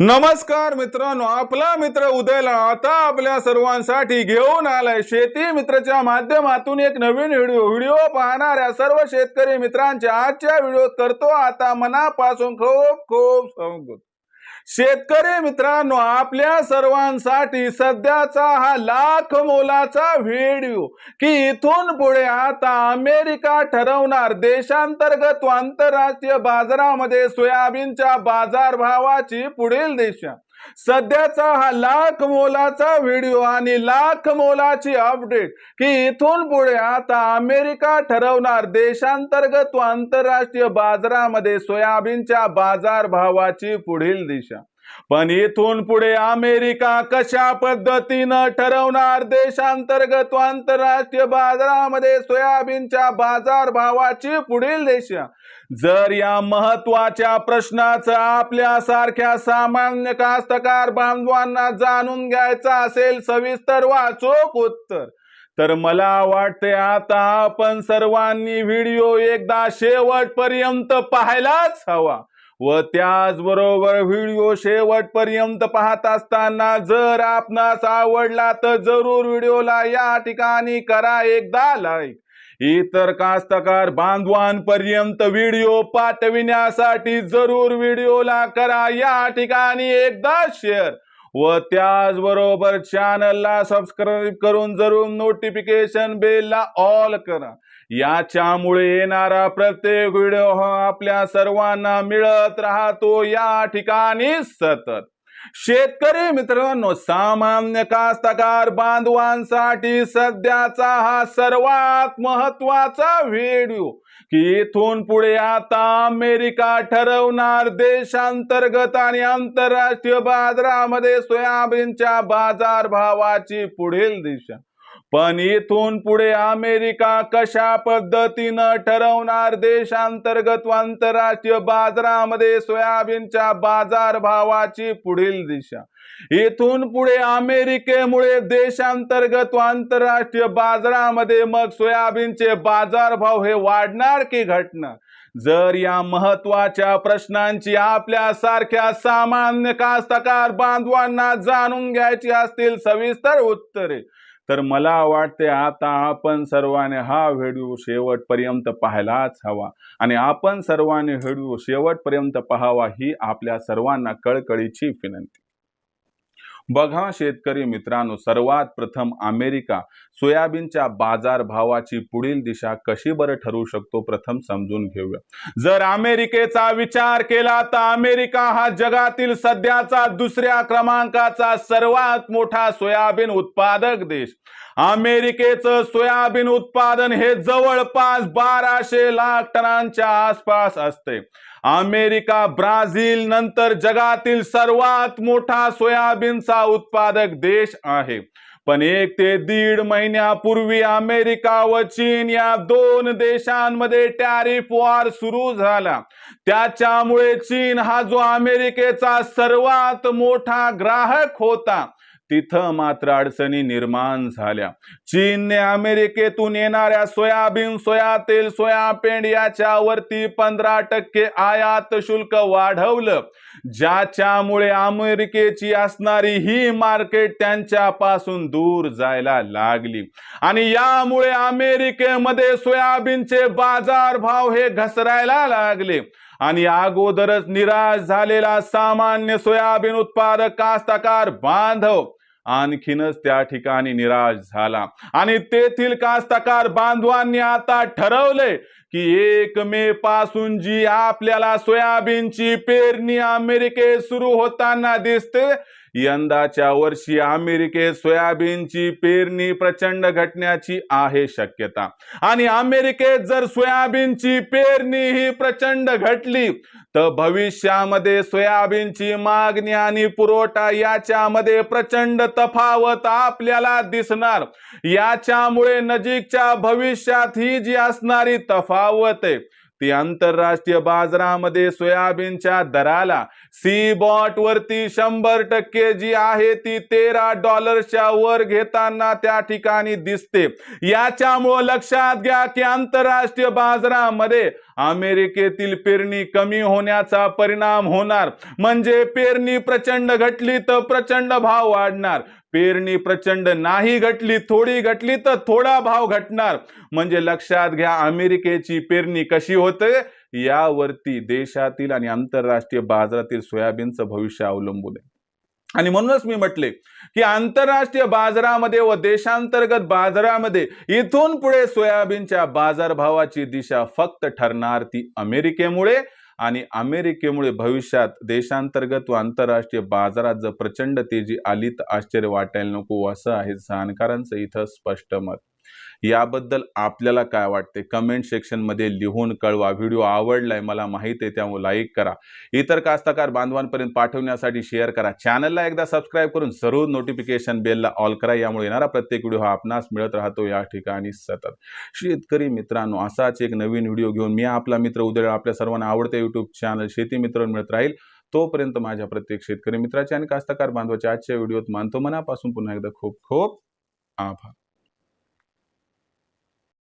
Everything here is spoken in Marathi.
नमस्कार मित्रांनो आपला मित्र उदयला आता आपल्या सर्वांसाठी घेऊन आलाय. शेती मित्रच्या माध्यमातून एक नवीन व्हिडिओ व्हिडिओ पाहणाऱ्या सर्व शेतकरी मित्रांच्या आजच्या व्हिडिओ करतो. आता मनापासून खूप खूप स्वागत. शेतकरी मित्रांनो आपल्या सर्वांसाठी सध्याचा हा लाख मोलाचा व्हिडिओ की इथून पुढे आता अमेरिका ठरवणार देशांतर्गत व आंतरराष्ट्रीय बाजारामध्ये सोयाबीनच्या बाजारभावाची पुढील दिशा. सध्याचा हा लाख मोलाचा व्हिडिओ आणि लाख मोलाची अपडेट की इथून पुढे आता अमेरिका ठरवणार देशांतर्गत व आंतरराष्ट्रीय बाजारामध्ये सोयाबीनच्या बाजारभावाची पुढील दिशा. पण इथून पुढे अमेरिका कशा पद्धतीनं ठरवणार देशांतर्गत व आंतरराष्ट्रीय बाजारामध्ये सोयाबीनच्या बाजारभावाची पुढील देश जर या महत्त्वाच्या प्रश्नाचं आपल्यासारख्या सामान्य कास्तकार बांधवांना जाणून घ्यायचं असेल सविस्तर वाचोक उत्तर. तर मला वाटते आता आपण सर्वांनी व्हिडिओ एकदा शेवटपर्यंत पाहायलाच हवा. व त्याचबरोबर व्हिडिओ शेवटपर्यंत पाहत असताना जर आपणास आवडला तर जरूर व्हिडिओला या ठिकाणी करा एकदा लाईक इतर कास्तकार बांधवांपर्यंत व्हिडिओ पाठविण्यासाठी जरूर व्हिडिओला करा या ठिकाणी एकदा शेअर व त्याचबरोबर चॅनलला सबस्क्राईब करून जरूर नोटिफिकेशन बेलला ऑल करा. याच्यामुळे येणारा प्रत्येक व्हिडिओ हा आपल्या सर्वांना मिळत राहतो. या ठिकाणी सतत. शेतकरी मित्रांनो सामान्य कास्तकार बांधवांसाठी सध्याचा हा सर्वात महत्त्वाचा व्हिडिओ. की इथून पुढे आता अमेरिका ठरवणार देशांतर्गत आणि आंतरराष्ट्रीय बाजारामध्ये सोयाबीनच्या बाजारभावाची पुढील दिशा. पण इथून पुढे अमेरिका कशा पद्धतीनं ठरवणार देशांतर्गत व आंतरराष्ट्रीय बाजारामध्ये सोयाबीनच्या बाजारभावाची पुढील दिशा? इथून पुढे अमेरिकेमुळे देशांतर्गत व आंतरराष्ट्रीय बाजारामध्ये मग सोयाबीनचे बाजारभाव हे वाढणार की घटणार? जर या महत्त्वाच्या प्रश्नांची आपल्या सारख्या सामान्य कास्तकार बांधवांना जाणून घ्यायची असतील सविस्तर उत्तरे. तर मला वाटते आता आपण सर्वांनी हा व्हिडिओ शेवटपर्यंत पाहायलाच हवा. आणि आपण सर्वांनी व्हिडिओ शेवटपर्यंत पाहावा ही आपल्या सर्वांना कळकळीची विनंती. बघा शेतकरी मित्रांनो सर्वात प्रथम अमेरिका सोयाबीनच्या बाजारभावाची पुढील दिशा कशी बरं ठरू शकतो प्रथम समजून घेऊया. जर अमेरिकेचा विचार केला तर अमेरिका हा जगातील सध्याचा दुसऱ्या क्रमांकाचा सर्वात मोठा सोयाबीन उत्पादक देश. अमेरिकेचं सोयाबीन उत्पादन हे जवळपास बाराशे लाख टनांच्या आसपास असते. अमेरिका ब्राझील नंतर जगातील सर्वात मोठा सोयाबीनचा उत्पादक देश आहे. पण एक ते दीड महिन्यापूर्वी अमेरिका व चीन या दोन देशांमध्ये टॅरिफ वॉर सुरू झाला. त्याच्यामुळे चीन हा जो अमेरिकेचा सर्वात मोठा ग्राहक होता तिथं मात्र अडचणी निर्माण झाल्या. चीनने अमेरिकेतून येणाऱ्या सोयाबीन सोया तेल सोया पेंड याच्यावरती पंधरा टक्के आयात शुल्क वाढवलं. ज्याच्यामुळे अमेरिकेची असणारी ही मार्केट त्यांच्यापासून दूर जायला लागली. आणि यामुळे अमेरिकेमध्ये सोयाबीनचे बाजारभाव हे घसरायला लागले. आणि अगोदरच निराश झालेला सामान्य सोयाबीन उत्पादक कास्तकार बांधव आणखीनच त्या ठिकाणी निराश झाला. आणि तेथील कास्तकार बांधवांनी आता ठरवले की एक मे पासून जी आपल्याला सोयाबीनची पेरणी अमेरिकेत सुरू होताना दिसते यंदाच्या वर्षी अमेरिकेत सोयाबीनची पेरणी प्रचंड घटण्याची आहे शक्यता. आणि अमेरिकेत जर सोयाबीनची पेरणी ही प्रचंड घटली तर भविष्यामध्ये सोयाबीनची मागणी आणि पुरवठा याच्यामध्ये प्रचंड तफावत आपल्याला दिसणार. याच्यामुळे नजीकच्या भविष्यात ही जी असणारी तफावत आहे ती आंतरराष्ट्रीय बाजारामध्ये सोयाबीनच्या दराला सी बॉट वरती शंभर टक्के जी आहे ती तेरा डॉलरच्या वर घेताना त्या ठिकाणी दिसते. याच्यामुळं लक्षात घ्या की आंतरराष्ट्रीय बाजारामध्ये अमेरिकेतील पेरणी कमी होण्याचा परिणाम होणार. म्हणजे पेरणी प्रचंड घटली तर प्रचंड भाव वाढणार. पेरणी प्रचंड नाही घटली थोडी घटली तर थोडा भाव घटणार. म्हणजे लक्षात घ्या अमेरिकेची पेरणी कशी होते? यावरती देशातील आणि आंतरराष्ट्रीय बाजारातील सोयाबीनचं भविष्य अवलंबून आहे. आणि म्हणूनच मी म्हटले की आंतरराष्ट्रीय बाजारामध्ये व देशांतर्गत बाजारामध्ये इथून पुढे सोयाबीनच्या बाजारभावाची दिशा फक्त ठरणार ती अमेरिकेमुळे. आणि अमेरिकेमुळे भविष्यात देशांतर्गत व आंतरराष्ट्रीय बाजारात जर प्रचंड तेजी आली तर आश्चर्य वाटायला नको असं आहे जाणकारांचं इथं स्पष्ट मत. याबद्दल आपल्याला काय वाटते? कमेंट सेक्शनमध्ये लिहून कळवा. व्हिडिओ आवडलाय मला माहीत आहे त्यामुळे लाईक करा. इतर कास्तकार बांधवांपर्यंत पाठवण्यासाठी शेअर करा. चॅनलला एकदा सबस्क्राईब करून सर्व नोटिफिकेशन बेलला ऑल करा. यामुळे येणारा प्रत्येक व्हिडिओ हा आपणास मिळत राहतो. या ठिकाणी सतत. शेतकरी मित्रांनो असाच एक नवीन व्हिडिओ घेऊन मी आपला मित्र उदय आपल्या सर्वांना आवडते यूट्यूब चॅनल शेती मित्र मिळत राहील. तोपर्यंत माझ्या प्रत्येक शेतकरी मित्राचे आणि कास्तकार बांधवाच्या आजच्या व्हिडिओत मानतो. मनापासून पुन्हा एकदा खूप खूप आभार.